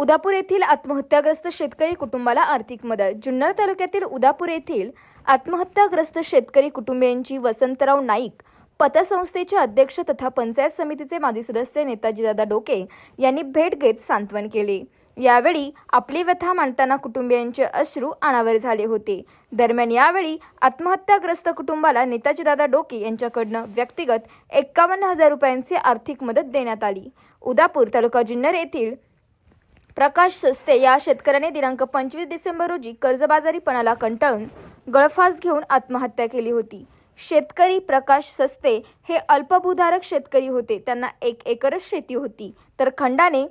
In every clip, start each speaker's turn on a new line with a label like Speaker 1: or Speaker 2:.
Speaker 1: उदापूर येथील आत्महत्याग्रस्त शेतकरी कुटुंबाला आर्थिक मदत. जुन्नर तालुक्यातील उदापूर येथील आत्महत्याग्रस्त शेतकरी कुटुंबियांची वसंतराव नाईक पतसंस्थेचे अध्यक्ष तथा पंचायत समितीचे माजी सदस्य नेताजीदादा डोके यांनी भेट घेत सांत्वन केले. यावेळी आपली व्यथा मांडताना कुटुंबियांचे अश्रू अनावर झाले होते. दरम्यान यावेळी आत्महत्याग्रस्त कुटुंबाला नेताजीदादा डोके यांच्याकडनं व्यक्तिगत एक्कावन्न हजार रुपयांची आर्थिक मदत देण्यात आली. उदापूर तालुका जुन्नर येथील प्रकाश सस्ते या शेतकऱ्याने दिनांक पंचवीस डिसेंबर रोजी कर्जबाजारीपणाला कंटाळून गळफास घेऊन आत्महत्या केली होती. शेतकरी प्रकाश सस्ते हे अल्पभूधारक शेतकरी होते. त्यांना एक एकरच शेती होती. तर खंडाने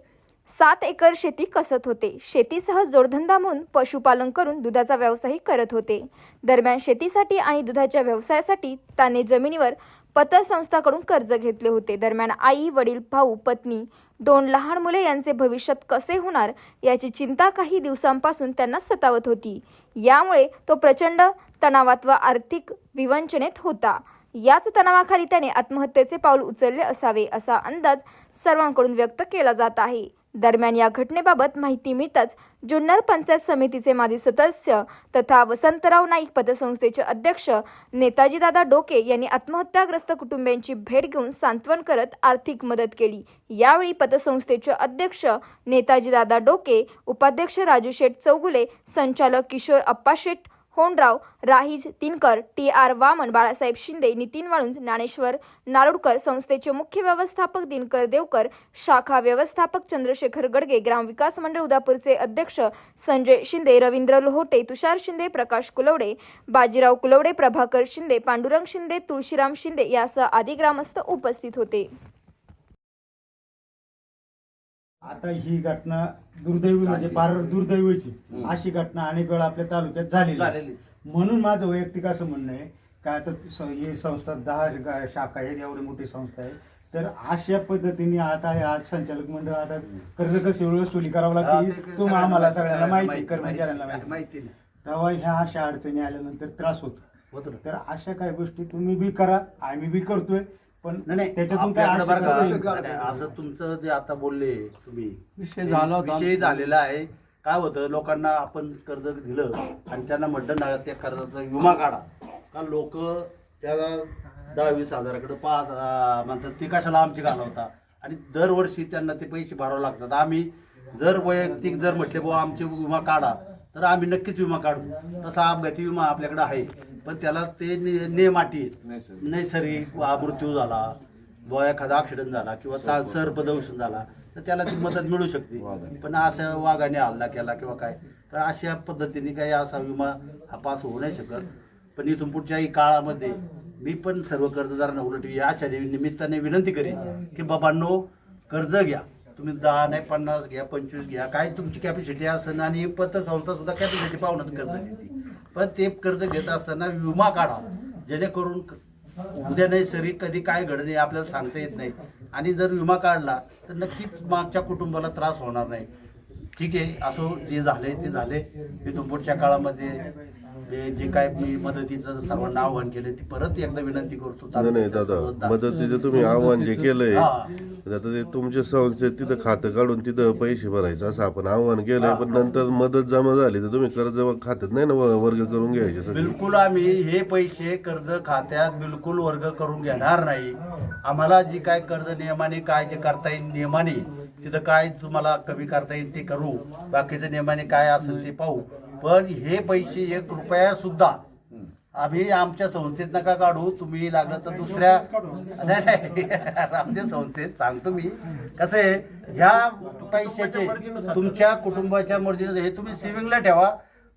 Speaker 1: सात एकर शेती कसत होते? शेतीसह जोडधंदा म्हणून पशुपालन करून दुधाचा व्यवसायही करत होते. दरम्यान शेतीसाठी आणि दुधाच्या व्यवसायासाठी त्याने जमिनीवर पतसंस्थाकडून कर्ज घेतले होते. दरम्यान आई वडील भाऊ पत्नी दोन लहान मुले यांचे भविष्यात कसे होणार याची चिंता काही दिवसांपासून त्यांना सतावत होती. यामुळे तो प्रचंड तणावात व आर्थिक विवंचनेत होता. याच तणावाखाली त्याने आत्महत्येचे पाऊल उचलले असावे असा अंदाज सर्वांकडून व्यक्त केला जात आहे. दरम्यान या घटनेबाबत माहिती मिळताच जुन्नर पंचायत समितीचे माजी सदस्य तथा वसंतराव नाईक पतसंस्थेचे अध्यक्ष नेताजीदादा डोके यांनी आत्महत्याग्रस्त कुटुंबियांची भेट घेऊन सांत्वन करत आर्थिक मदत केली. यावेळी पतसंस्थेचे अध्यक्ष नेताजीदादा डोके उपाध्यक्ष राजू शेठ चौगुले संचालक किशोर अप्पा शेठ कोंडराव राहीज तिनकर टी आर वामन बाळासाहेब शिंदे नितीन वाळुंज ज्ञानेश्वर नारोडकर संस्थेचे मुख्य व्यवस्थापक दिनकर देवकर शाखा व्यवस्थापक चंद्रशेखर गडगे ग्रामविकास मंडळ उदापूरचे अध्यक्ष संजय शिंदे रवींद्र लोहोटे तुषार शिंदे प्रकाश कुलवडे बाजीराव कुलवडे प्रभाकर शिंदे पांडुरंग शिंदे तुळशीराम शिंदे यासह आदी ग्रामस्थ उपस्थित होते.
Speaker 2: आता ही घटना दुर्दैवी म्हणजे फार दुर्दैवीची. अशी घटना अनेक वेळा आपल्या तालुक्यात झालेली आहे.
Speaker 3: झालेली.
Speaker 2: म्हणून माझं वैयक्तिक असं म्हणणं आहे काय आता स- ही संस्था दहा गा- शाखा आहेत एवढी मोठी संस्था आहे. तर अशा पद्धतीने आता हे आज संचालक मंडळ आता कर्ज कसे वसुली करावं लागते
Speaker 3: ते
Speaker 2: आम्हाला सगळ्यांना माहिती कर्मचाऱ्यांना
Speaker 3: माहिती-
Speaker 2: माहिती.
Speaker 3: माहिती
Speaker 2: तेव्हा ह्या अशा अडचणी आल्यानंतर त्रास होतो.
Speaker 3: होतं ना.
Speaker 2: तर अशा काही गोष्टी तुम्ही बी करा आम्ही बी करतोय. पण
Speaker 3: नाही नाही
Speaker 2: त्याच्यातून काय
Speaker 3: आपल्याकडे बरं
Speaker 2: आशा
Speaker 3: का,
Speaker 2: नाही.
Speaker 3: नाही, असं तुमचं जे आता बोलले तुम्ही
Speaker 4: विषय
Speaker 3: ते
Speaker 4: झाला होता.
Speaker 3: विषय झालेला आहे. काय होतं लोकांना आपण कर्ज दिलं आणि त्यांना म्हटलं ना त्या कर्जाचा विमा काढा. का लोक त्याला दहा वीस हजाराकडे पाच अं, म्हणतात ती कशाला आमची घालवता आणि दरवर्षी त्यांना ते पैसे भरावे लागतात. आम्ही जर वैयक्तिक जर म्हटले बुवा आमचे विमा काढा तर आम्ही नक्कीच विमा काढू. तसा अपघाती विमा आपल्याकडे आहे. पण त्याला ते ने- नेम अटी आहेत. नैसर्गिक वा मृत्यू झाला बुवा एखादा ऍक्सिडेंट झाला किंवा सा- सर्पदंशन झाला तर त्याला ती मदत मिळू शकते. पण असं वाघाने हल्ला केला किंवा काय तर अशा पद्धतीने काही असा विमा हा पास होऊ नाही शकत. पण इथून पुढच्याही काळामध्ये मी पण सर्व कर्जदारांना उलट अशा निमित्ताने विनंती करेन की बाबांनो कर्ज घ्या. तुम्ही दहा नाही पन्नास घ्या पंचवीस घ्या काय तुमची कॅपॅसिटी असेल आणि पतसंस्था सुद्धा कॅपॅसिटी पाहूनच कर्ज देते पण ते कर्ज घेत असताना विमा काढा. जेणेकरून उद्या नाही सरी कधी काय घडणे आपल्याला सांगता येत नाही. आणि जर विमा काढला तर नक्कीच मागच्या कुटुंबाला त्रास होणार नाही. ठीक आहे असो जे झाले ते झाले. इथून पुढच्या काळामध्ये जे जे काय मी मदतीचं सर्वांना आव्हान केले ती परत एकदा विनंती करतो.
Speaker 5: नाही नाही दादा मदतीचं तुम्ही आव्हान जे केलंय
Speaker 3: हा.
Speaker 5: तर आता ते तुमच्या संस्थेत तिथं खातं काढून तिथं पैसे भरायचं असं आपण आव्हान केलंय पण नंतर मदत जमा झाली तर तुम्ही कर्ज खात्यात नाही ना वर्ग करून घ्यायचे
Speaker 3: बिलकुल आम्ही हे पैसे कर्ज खात्यात बिलकुल वर्ग करून घेणार नाही. आम्हाला जी काय कर्ज नियमाने काय जे करता येईल नियमाने तिथं काय तुम्हाला कमी करता येईल ते करू. बाकीच्या नियमाने काय असेल ते पाहू. पण हे पैसे एक रुपया सुद्धा आम्ही आमच्या संस्थेत नका काढू. तुम्ही लागलं तर दुसऱ्या नाही नाही. आमच्या संस्थेत सांगतो मी. कसं आहे ह्या पैशाचे तुमच्या कुटुंबाच्या मर्जीने हे तुम्ही सेव्हिंगला ठेवा.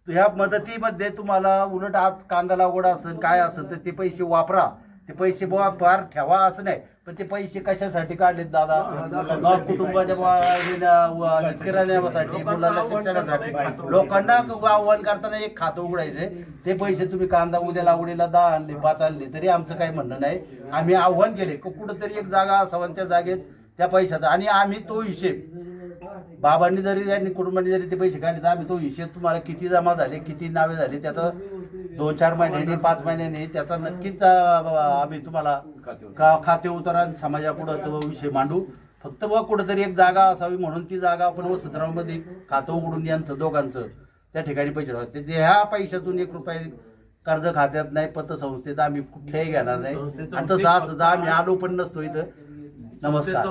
Speaker 3: ह्या मदतीमध्ये तुम्हाला उलट आज कांदा लागवड असेल काय असेल तर ते पैसे वापरा. ते पैसे बुवा फार ठेवा असं नाही. पण ते पैसे कशासाठी काढलेत दादा? कुटुंबाच्या किराण्यासाठी शिक्षणासाठी. लोकांना आव्हान करताना एक खातं उघडायचंय. ते पैसे तुम्ही कांदा उद्या लागवडीला दहा आणले पाच आणले तरी आमचं काही म्हणणं नाही. आम्ही आव्हान केले. की कुठंतरी एक जागा असावं त्या जागेत त्या पैशाचा. आणि आम्ही तो हिशेब बाबांनी जरी आणि कुटुंबाने जरी ते पैसे काढले तर आम्ही तो हिशेब तुम्हाला किती जमा झाले किती नावे झाले त्याचं दोन चार महिन्यांनी पाच महिन्यांनी त्याचा नक्कीच आम्ही तुम्हाला का- खाते उतारा समाजापुढं तो विषय मांडू. फक्त बा कुठेतरी एक जागा असावी म्हणून ती जागा आपण वसंतरावमध्ये खातं उघडून यांचं दोघांचं त्या ठिकाणी पैसे ठेवा. ते ह्या पैशातून एक रुपये कर्ज खात्यात नाही पतसंस्थेत आम्ही कुठल्याही घेणार नाही. आणि तसं असं आम्ही आलो पण नसतो इथं. नमस्कार.